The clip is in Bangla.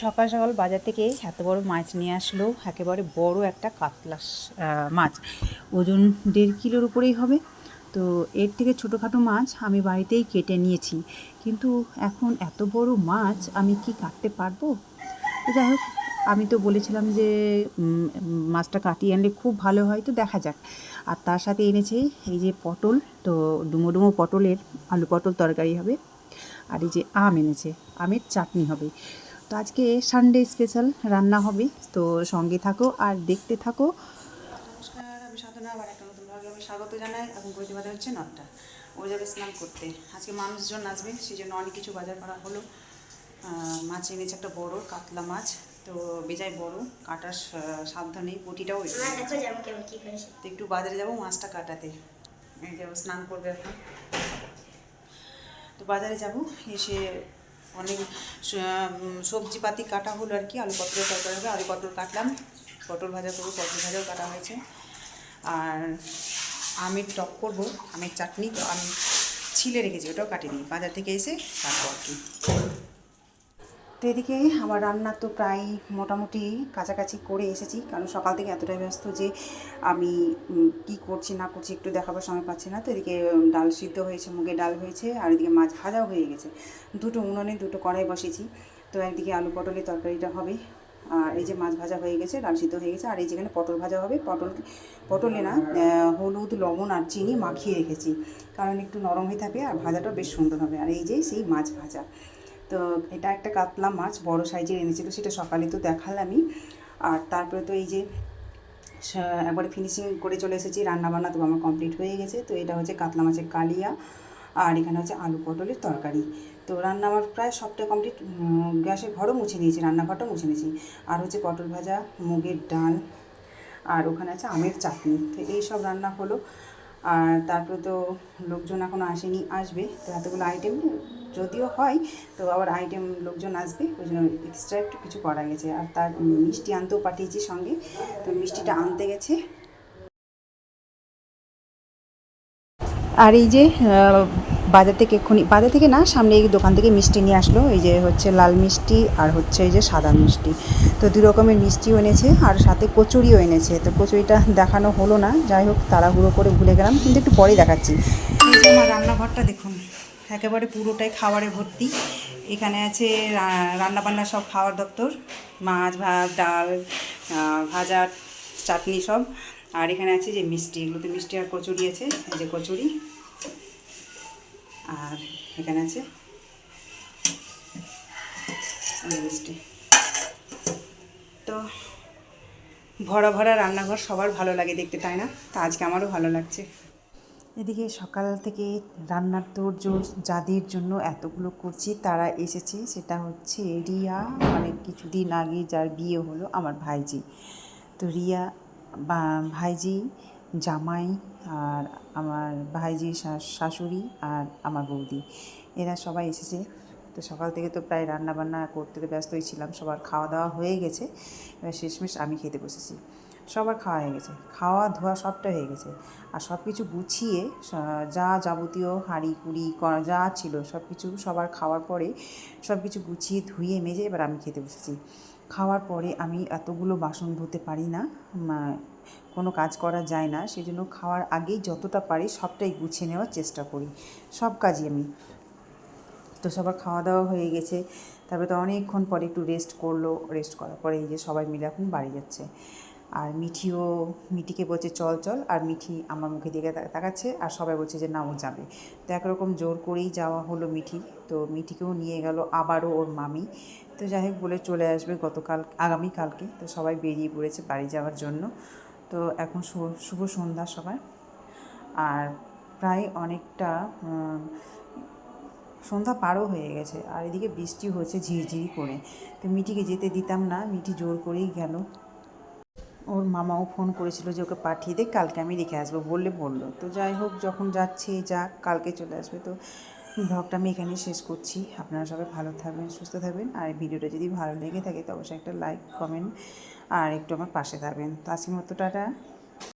সকাল সকাল বাজার থেকে এত বড় মাছ নিয়ে আসলো, একেবারে বড় একটা কাতলা মাছ। ওজন দেড় কিলোর উপরেই হবে। তো এর থেকে ছোটোখাটো মাছ আমি বাড়িতেই কেটে নিয়েছি। কিন্তু এখন এত বড় মাছ আমি কি কাটতে পারব? যাই হোক, আমি তো বলেছিলাম যে মাছটা কাটিয়ে আনলে খুব ভালো হয়, তো দেখা যাক। আর তার সাথে এনেছে এই যে পটল, তো ডুমো ডুমো পটলের, আলু পটল তরকারি হবে। আর এই যে আম এনেছে, আমের চাটনি হবে। তো আজকে সানডে স্পেশাল রান্না হবে তো সঙ্গে থাকো আর দেখতে থাকো। নমস্কার আমি সাধনা আবার একটা নতুন ভাগে আমি স্বাগত জানাই। এখন ঘড়িতে বাজার হচ্ছে নটা। ও যাবে স্নান করতে। আজকে মানুষজন আসবে সেই জন্য অনেক কিছু বাজার করা হলো। মাছ এনেছে একটা বড় কাতলা মাছ। তো বেজায় বড় কাটার সা- সাবধানে পটিটাও তো একটু বাজারে যাব মাছটা কাটাতে। এই যে স্নান করবে এখন। তো বাজারে যাব এসে অনেক সবজি পাতি কাটা হলো আর কি, আলু পটলের তরকারি হবে, আলু পটল কাটলাম, পটল ভাজা করব, পটল ভাজাও কাটা হয়েছে। আর আমের টক করব, আমের চাটনি, তো আমি ছিলে রেখেছি, ওটাও কাটিনি, বাজার থেকে এসে কাটবো আর কি। তো এদিকে আমার রান্না তো প্রায় মোটামুটি কাছাকাছি করে এসেছি, কারণ সকাল থেকে এতটাই ব্যস্ত যে আমি কি করছি না করছি একটু দেখাবার সময় পাচ্ছি না। তো এদিকে ডাল সিদ্ধ হয়েছে মুগে ডাল হয়েছে, আর এদিকে মাছ ভাজাও হয়ে গেছে। দুটো উনুনে দুটো কড়াই বসেছি। তো একদিকে আলু পটলের তরকারিটা হবে, আর এই যে মাছ ভাজা হয়ে গেছে, ডাল সিদ্ধ হয়ে গেছে, আর এই যেখানে পটল ভাজা হবে, পটল, পটলে না হলুদ, লবণ আর চিনি মাখিয়ে রেখেছি। কারণ একটু নরম হয়ে থাকে আর ভাজাটাও বেশ সুন্দর হবে। আর এই যে সেই মাছ ভাজা। তো এটা একটা কাতলা মাছ, বড় সাইজের এনেছিল, সেটা সকালে তো দেখালামই। আর তারপরে তো এই যে একবারে ফিনিশিং করে চলে এসেছি, রান্নাবান্না তো আমার কমপ্লিট হয়ে গেছে। তো এটা হচ্ছে কাতলা মাছের কালিয়া, আর এখানে হচ্ছে আলু পটলের তরকারি। তো রান্না আমার প্রায় সবটা কমপ্লিট গ্যাসের ঘরও মুছে নিয়েছি, রান্নাঘরটাও মুছে নিয়েছি। আর হচ্ছে পটল ভাজা, মুগের ডাল, আর ওখানে আছে আমের চাটনি। তো এই সব রান্না হলো। আর তারপরে তো লোকজন এখনও আসেনি, আসবে তো এতগুলো আইটেম যদিও হয়, তো আবার আইটেম লোকজন আসবে, ওই জন্য এক্সট্রা একটু কিছু করা গেছে। আর তার মিষ্টি আনতেও পাঠিয়েছি সঙ্গে, তো মিষ্টিটা আনতে গেছে। আর এই যে বাজার থেকে এক্ষুনি, বাজার থেকে না, সামনে এই দোকান থেকে মিষ্টি নিয়ে আসলো। এই যে হচ্ছে লাল মিষ্টি আর হচ্ছে এই যে সাদা মিষ্টি। তো দু রকমের মিষ্টিও এনেছে আর সাথে কচুরিও এনেছে। তো কচুরিটা দেখানো হলো না, যাই হোক তাড়াহুড়ো করে ভুলে গেলাম, কিন্তু একটু পরেই দেখাচ্ছি। আমার রান্নাঘরটা দেখুন, একেবারে পুরোটাই খাবারে ভর্তি। এখানে আছে রান্নাবান্না সব খাওয়ার দপ্তর, মাছ, ভাত, ডাল ভাজা, চাটনি সব। আর এখানে আছে যে মিষ্টি, এগুলোতে মিষ্টি আর কচুরি আছে, এই যে কচুরি। আর এখানে আছে তো ভরা ভরা রান্নাঘর সবার ভালো লাগে দেখতে, তাই না? তা আজকে আমারও ভালো লাগছে। এদিকে সকাল থেকে রান্নার তোর জোর যাদের জন্য এতগুলো করছি, তারা এসেছে। সেটা হচ্ছে রিয়া মানে কিছুদিন আগে যার বিয়ে হলো, আমার ভাইজি। তো রিয়া বা, ভাইজি জামাই আর আমার ভাইজি শাশুড়ি আর আমার বৌদি। এরা সবাই এসেছে। তো সকাল থেকে তো প্রায় রান্না বান্না করতে তো ব্যস্তই ছিলাম। সবার খাওয়া দাওয়া হয়ে গেছে। এবার শেষমেশ আমি খেতে বসেছি। সবার খাওয়া হয়ে গেছে। খাওয়া ধোয়া সবটা হয়ে গেছে। আর সব কিছু গুছিয়ে যা যাবতীয় হাঁড়ি, কুড়ি যা ছিল সব কিছু সবার খাওয়ার পরে সব কিছু গুছিয়ে, ধুয়ে, মেজে এবার আমি খেতে বসেছি। খাওয়ার পরে আমি এতগুলো বাসন ধুতে পারি না কোনো কাজ করা যায় না সেই জন্য খাওয়ার আগেই যতটা পারি সবটাই গুছিয়ে নেওয়ার চেষ্টা করি, সব কাজই আমি। তো সবার খাওয়া দাওয়া হয়ে গেছে, তারপরে তো অনেকক্ষণ পরে একটু রেস্ট করল রেস্ট করার পরে এই যে সবাই মিলে এখন বাড়ি যাচ্ছে। আর মিঠিও, মিঠিকে বলছে, চল চল। আর মিঠি আমার মুখে দিকে তাকাচ্ছে আর সবাই বলছে যে, না, ও যাবে। তো একরকম জোর করেই যাওয়া হলো মিঠি, তো মিঠিকেও নিয়ে গেল আবারও ওর মামি। তো যাই হোক, বলে চলে আসবে গতকাল, আগামীকালকে। তো সবাই বেরিয়ে পড়েছে বাড়ি যাওয়ার জন্য। তো এখন শুভ সন্ধ্যা সবাই আর প্রায় অনেকটা সন্ধ্যা পারও হয়ে গেছে। আর এদিকে বৃষ্টি হচ্ছে ঝিরঝিরি করে। তো মিটিকে যেতে দিতাম না, মিটি জোর করেই গেল। ওর মামাও ফোন করেছিল যে ওকে পাঠিয়ে দে, কালকে আমি রেখে আসব বললে বলল। তো যাই হোক, যখন যাচ্ছে, যাক, কালকে চলে আসবে। তো ব্লগটা আমি এখানে শেষ করছি। আপনারা সবাই ভালো থাকবেন, সুস্থ থাকবেন। আর ভিডিওটা যদি ভালো লেগে থাকে, তো অবশ্যই একটা লাইক, কমেন্ট আর একটু আমার পাশে থাকবেন। তো আজকের মতো টাটা।